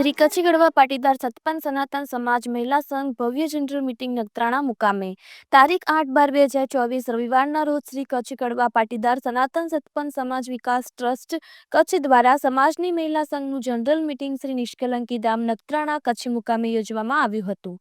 Shri Kutchi Garhwa Patidar સતપન સનાતન સમાજ મહિલા સંઘ ભવ્ય જનરલ મીટિંગ નખત્રાણા મુકામે. તારીખ આઠ બાર બે હજાર ચોવીસ રવિવારના રોજ શ્રી કચ્છી ગઢવા પાટીદાર સનાતન સતપન સમાજ વિકાસ ટ્રસ્ટ કચ્છ દ્વારા સમાજની મહિલા સંઘનું જનરલ મીટિંગ શ્રી નિષ્કલંકી ધામ નખત્રાણા કચ્છ મુકામે યોજવામાં આવ્યું હતું.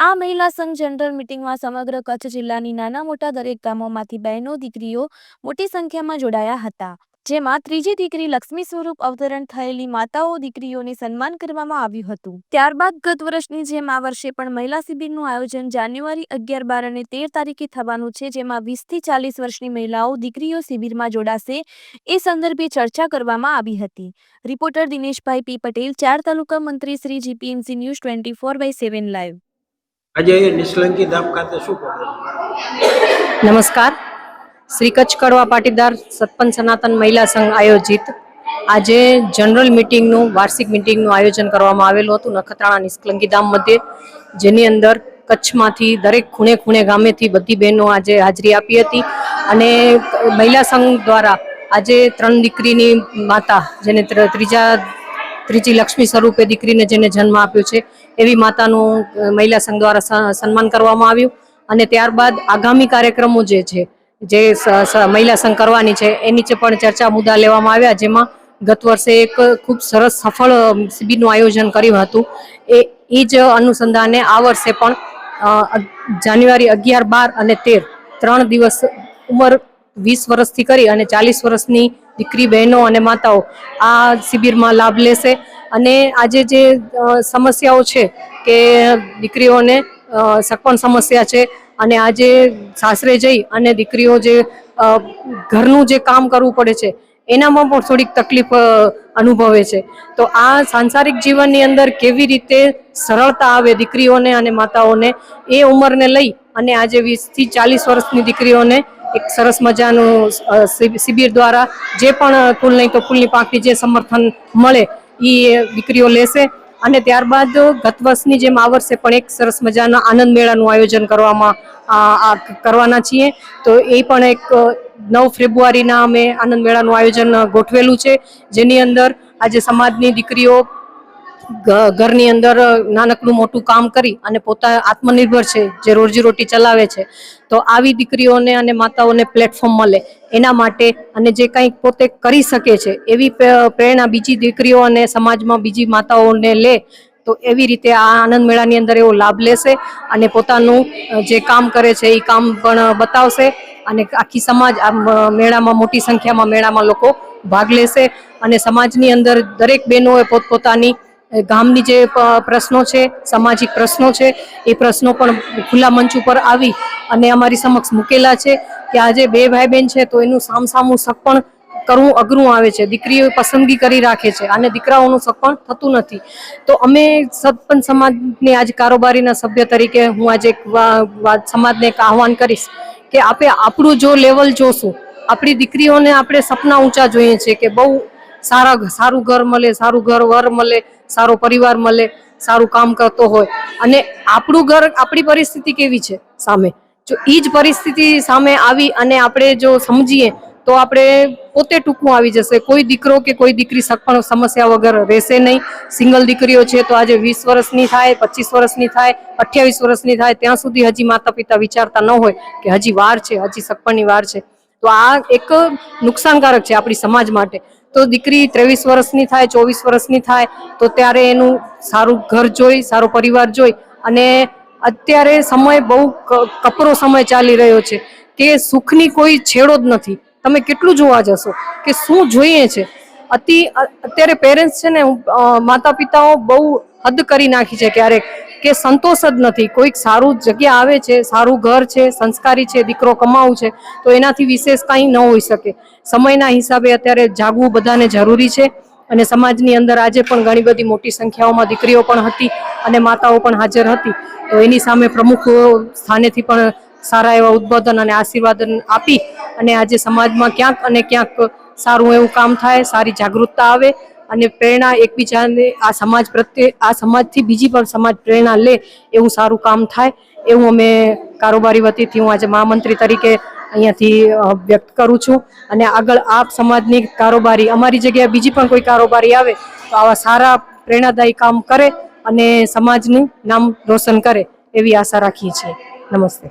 આ મહિલા સંઘ જનરલ મીટિંગમાં સમગ્ર કચ્છ જિલ્લાની નાના મોટા દરેક ગામોમાંથી બહેનો, દીકરીઓ મોટી સંખ્યામાં જોડાયા હતા. જેમાં ત્રીજી દીકરી લક્ષ્મી સ્વરૂપ અવતરણ થયેલી માતાઓ દીકરીઓને સન્માન કરવામાં આવ્યું હતું. ત્યારબાદ ગત વર્ષની જેમ આ વર્ષે પણ મહિલા શિબિરનું આયોજન જાન્યુઆરી અગિયાર બાર અને તેર તારીખે થવાનું છે જેમાં વીસથી ચાલીસ વર્ષની મહિલાઓ દીકરીઓ શિબિરમાં જોડાશે એ સંદર્ભે ચર્ચા કરવામાં આવી હતી. રિપોર્ટર દિનેશભાઈ પી પટેલ ચાર તાલુકા મંત્રી Shri GPMC news twenty four by seven live. આજે નિશ્લંકી ધામ ખાતે શું નમસ્કાર. શ્રી કચ્છ કડવા પાટીદાર સતપંચ સનાતન મહિલા સંઘ આયોજિત આજે જનરલ મિટિંગનું, વાર્ષિક મિટિંગનું આયોજન કરવામાં આવેલું હતું. નખત્રાણા નિષ્કલંકી ધામ મધ્યે, જેની અંદર કચ્છમાંથી દરેક ખૂણે ખૂણે ગામેથી બધી બહેનો આજે હાજરી આપી હતી અને મહિલા સંઘ દ્વારા આજે ત્રણ દીકરીની માતા, જેને ત્ર- ત્રીજા, ત્રીજી લક્ષ્મી સ્વરૂપે દીકરીને જેને જન્મ આપ્યો છે, એવી માતાનું મહિલા સંઘ દ્વારા સન્માન કરવામાં આવ્યું. અને ત્યારબાદ આગામી કાર્યક્રમો જે છે જે મહિલા સંઘ કરવાની છે એ નીચે પણ ચર્ચા મુદ્દા લેવામાં આવ્યા, જેમાં ગત વર્ષે એક ખૂબ સરસ સફળ શિબિરનું આયોજન કર્યું હતું. એ એ જ અનુસંધાને આ વર્ષે પણ જાન્યુઆરી અગિયાર, બાર અને તેર, ત્રણ દિવસ ઉંમર વીસ વર્ષથી કરી અને ચાલીસ વર્ષની દીકરી, બહેનો અને માતાઓ આ શિબિરમાં લાભ લેશે. અને આજે જે સમસ્યાઓ છે કે દીકરીઓને સગપણ સમસ્યા છે અને આજે સાસરે જઈ અને દીકરીઓ જે ઘરનું જે કામ કરવું પડે છે, એનામાં પણ થોડીક તકલીફ અનુભવે છે. તો આ સાંસારિક જીવનની અંદર કેવી રીતે સરળતા આવે દીકરીઓને અને માતાઓને, એ ઉંમરને લઈ અને આજે વીસથી ચાલીસ વર્ષની દીકરીઓને એક સરસ મજાનું શિબિર દ્વારા જે પણ ફૂલ નહીં તો ફૂલની પાંખની જે સમર્થન મળે એ દીકરીઓ લેશે અને ત્યારબાદ ગત વર્ષની જેમ આ વર્ષે પણ એક સરસ મજાના આનંદ મેળાનું આયોજન કરવામાં કરવાના છીએ. તો એ પણ એક નવ ફેબ્રુઆરીના અમે આનંદ મેળાનું આયોજન ગોઠવેલું છે. જેની અંદર આજે સમાજની દીકરીઓ ઘરની અંદર નાનકડું મોટું કામ કરી અને પોતા આત્મનિર્ભર છે, જે રોજીરોટી ચલાવે છે, તો આવી દીકરીઓને અને માતાઓને પ્લેટફોર્મ મળે. એના માટે અને જે કંઈક પોતે કરી શકે છે, એવી પ્રેરણા બીજી દીકરીઓ અને સમાજમાં બીજી માતાઓને લે, તો એવી રીતે આ આનંદ મેળાની અંદર એવો લાભ લેશે અને પોતાનું જે કામ કરે છે એ કામ પણ બતાવશે અને આખી સમાજ આ મેળામાં, મોટી સંખ્યામાં મેળામાં લોકો ભાગ લેશે અને સમાજની અંદર દરેક બહેનોએ પોતપોતાની ગામની જે પ્રશ્નો છે, સામાજિક પ્રશ્નો છે, એ પ્રશ્નો પણ ખુલ્લા મંચ ઉપર આવી અને અમારી સમક્ષ મૂકેલા છે કે આજે બે ભાઈ બહેન છે તો એનું સામસામું સગપણ કરવું અઘરું આવે છે. દીકરીઓ પસંદગી કરી રાખે છે અને દીકરાઓનું સગપણ થતું નથી. તો અમે સતપન સમાજની આજ કારોબારીના સભ્ય તરીકે હું આજે સમાજને એક આહવાન કરીશ કે આપણે આપણું જો લેવલ જોશું, આપણી દીકરીઓને આપણે સપના ઊંચા જોઈએ છે કે બહુ સારા સારું ઘર મળે, સારું ઘર વર મળે, સારો પરિવાર મળે, સારું કામ કરતો હોય. અને આપણું ઘર આપણી પરિસ્થિતિ કેવી છે સામે? જો એ જ પરિસ્થિતિ સામે આવી અને આપણે જો સમજીએ, તો આપણે પોતે ટૂંકું આવી જશે. કોઈ દીકરો કે કોઈ દીકરી સગપણ સમસ્યા વગર રહેશે નહીં. સિંગલ દીકરીઓ છે તો આજે વીસ વર્ષની થાય, પચીસ વર્ષની થાય, અઠ્યાવીસ વર્ષની થાય, ત્યાં સુધી હજી માતા પિતા વિચારતા ન હોય કે હજી વાર છે, હજી સગપણની વાર છે. તો આ એક નુકસાનકારક છે આપણી સમાજ માટે. તો દીકરી ત્રેવીસ વર્ષની થાય, ચોવીસ વર્ષની થાય, તો ત્યારે એનું સારું ઘર જોઈ, સારો પરિવાર જોઈ અને અત્યારે સમય બહુ કપરો સમય ચાલી રહ્યો છે કે સુખની કોઈ છેડો જ નથી. તમે કેટલું જોવા જશો કે શું જોઈએ છે? અતિ અત્યારે પેરેન્ટ્સ છે ને માતા પિતાઓ બહુ હદ કરી નાખી છે ક્યારેક કે સંતોષ જ નથી. કોઈક સારું જગ્યા આવે છે, સારું ઘર છે, સંસ્કારી છે, દીકરો કમાવું છે, તો એનાથી વિશેષ કાંઈ ન હોઈ શકે. સમયના હિસાબે અત્યારે જાગવું બધાને જરૂરી છે અને સમાજની અંદર આજે પણ ઘણી બધી મોટી સંખ્યાઓમાં દીકરીઓ પણ હતી અને માતાઓ પણ હાજર હતી. તો એની સામે પ્રમુખ સ્થાનેથી પણ સારા એવા ઉદ્બોધન અને આશીર્વાદ આપી અને આજે સમાજમાં ક્યાંક અને ક્યાંક સારું એવું કામ થાય, સારી જાગૃતતા આવે અને પ્રેરણા એકબીજાને આ સમાજ પ્રત્યે, આ સમાજથી બીજી પણ સમાજ પ્રેરણા લે એવું સારું કામ થાય, એવું અમે કારોબારી વતીથી હું આજે મહામંત્રી તરીકે અહીંયાથી વ્યક્ત કરું છું. અને આગળ આપ સમાજની કારોબારી, અમારી જગ્યાએ બીજી પણ કોઈ કારોબારી આવે, તો આવા સારા પ્રેરણાદાયી કામ કરે અને સમાજનું નામ રોશન કરે એવી આશા રાખીએ છીએ. નમસ્તે.